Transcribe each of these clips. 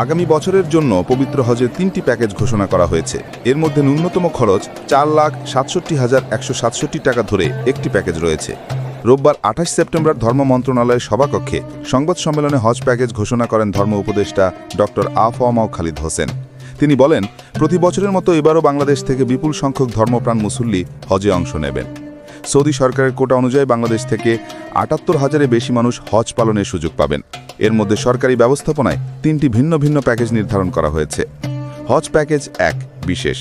আগামী বছরের জন্য পবিত্র হজের তিনটি প্যাকেজ ঘোষণা করা হয়েছে। এর মধ্যে ন্যূনতম খরচ চার লাখ সাতষট্টি হাজার একশো সাতষট্টি টাকা ধরে একটি প্যাকেজ রয়েছে। রোববার আঠাশ সেপ্টেম্বর ধর্ম মন্ত্রণালয়ের সভাকক্ষে সংবাদ সম্মেলনে হজ প্যাকেজ ঘোষণা করেন ধর্ম উপদেষ্টা ডক্টর আফওয়ামাও খালিদ হোসেন। তিনি বলেন, প্রতি বছরের মতো এবারও বাংলাদেশ থেকে বিপুল সংখ্যক ধর্মপ্রাণ মুসল্লি হজে অংশ নেবেন। সৌদি সরকারের কোটা অনুযায়ী বাংলাদেশ থেকে আটাত্তর হাজারে বেশি মানুষ হজ পালনের সুযোগ পাবেন। এর মধ্যে সরকারি ব্যবস্থাপনায় তিনটি ভিন্ন ভিন্ন প্যাকেজ নির্ধারণ করা হয়েছে। হজ প্যাকেজ এক, বিশেষ।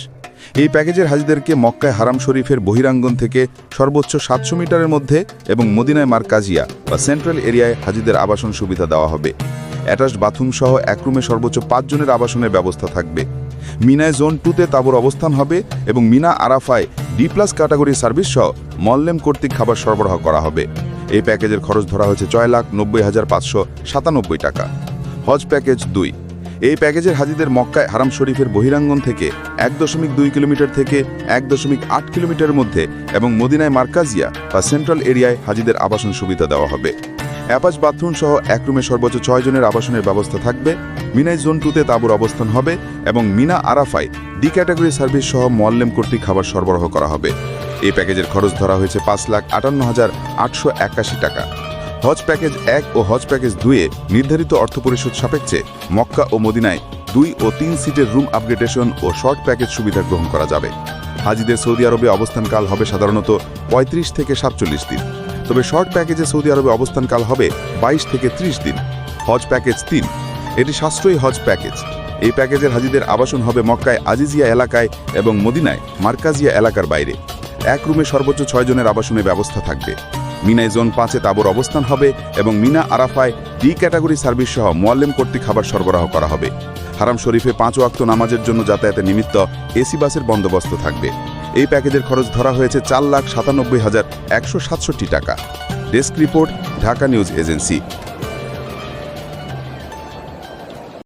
এই প্যাকেজের হাজিদেরকে মক্কায় হারাম শরীফের বহিরাঙ্গন থেকে সর্বোচ্চ সাতশো মিটারের মধ্যে এবং মদিনায় মার্কাজিয়া বা সেন্ট্রাল এরিয়ায় হাজিদের আবাসন সুবিধা দেওয়া হবে। অ্যাটাচড বাথরুম সহ এক রুমে সর্বোচ্চ পাঁচজনের আবাসনের ব্যবস্থা থাকবে। মিনায় জোন টুতে তাবর অবস্থান হবে এবং মিনা আরাফায় ডি প্লাস ক্যাটাগরি সার্ভিস সহ মল্লেম কর্তৃক খাবার সরবরাহ করা হবে। এই প্যাকেজের খরচ ধরা হয়েছে ছয় লাখ নব্বই হাজার পাঁচশো সাতানব্বই টাকা। হজ প্যাকেজ দুই। এই প্যাকেজের হাজিদের মক্কায় হারাম শরীফের বহিরাঙ্গন থেকে এক দশমিক দুই কিলোমিটার থেকে এক দশমিক আট কিলোমিটারের মধ্যে এবং মদিনায় মার্কাজিয়া বা সেন্ট্রাল এরিয়ায় হাজিদের আবাসন সুবিধা দেওয়া হবে। অ্যাপাচ বাথরুম সহ এক রুমে সর্বোচ্চ ছয় জনের আবাসনের ব্যবস্থা থাকবে। মিনাই জোন টুতে তাঁবুর অবস্থান হবে এবং মিনা আরাফায় ডি ক্যাটাগরি সার্ভিস সহ মোয়াল্লেম কর্তৃক খাবার সরবরাহ করা হবে। এই প্যাকেজের খরচ ধরা হয়েছে পাঁচ লাখ আটান্ন হাজার আটশো একাশি টাকা। হজ প্যাকেজ এক ও হজ প্যাকেজ দুয়ে নির্ধারিত অর্থ পরিশোধ সাপেক্ষে মক্কা ও মদিনায় দুই ও তিন সিটের রুম আপগ্রেডেশন ও শর্ট প্যাকেজ সুবিধা গ্রহণ করা যাবে। হাজিদের সৌদি আরবে অবস্থানকাল হবে সাধারণত ৩৫ থেকে সাতচল্লিশ দিন। তবে শর্ট প্যাকেজে সৌদি আরবে অবস্থানকাল হবে ২২ থেকে ৩০ দিন। হজ প্যাকেজ তিন এটি সাশ্রয়ী হজ প্যাকেজ। এই প্যাকেজের হাজিদের আবাসন হবে মক্কায় আজিজিয়া এলাকায় এবং মদিনায় মার্কাজিয়া এলাকার বাইরে। এক রুমে সর্বোচ্চ ছয় জনের আবাসনের ব্যবস্থা থাকবে। মিনায় জোন পাঁচে তাবর অবস্থান হবে এবং মিনা আরাফায় ডি ক্যাটাগরি সার্ভিস সহ মোয়াল্লেম কর্তৃক খাবার সরবরাহ করা হবে। হারাম শরীফে পাঁচ ওয়াক্ত নামাজের জন্য যাতায়াতের নিমিত্ত এসি বাসের বন্দোবস্ত থাকবে। এই প্যাকেজের খরচ ধরা হয়েছে চার লাখ সাতানব্বই হাজার একশো সাতষট্টি টাকা। Desk report, Dhaka news agency.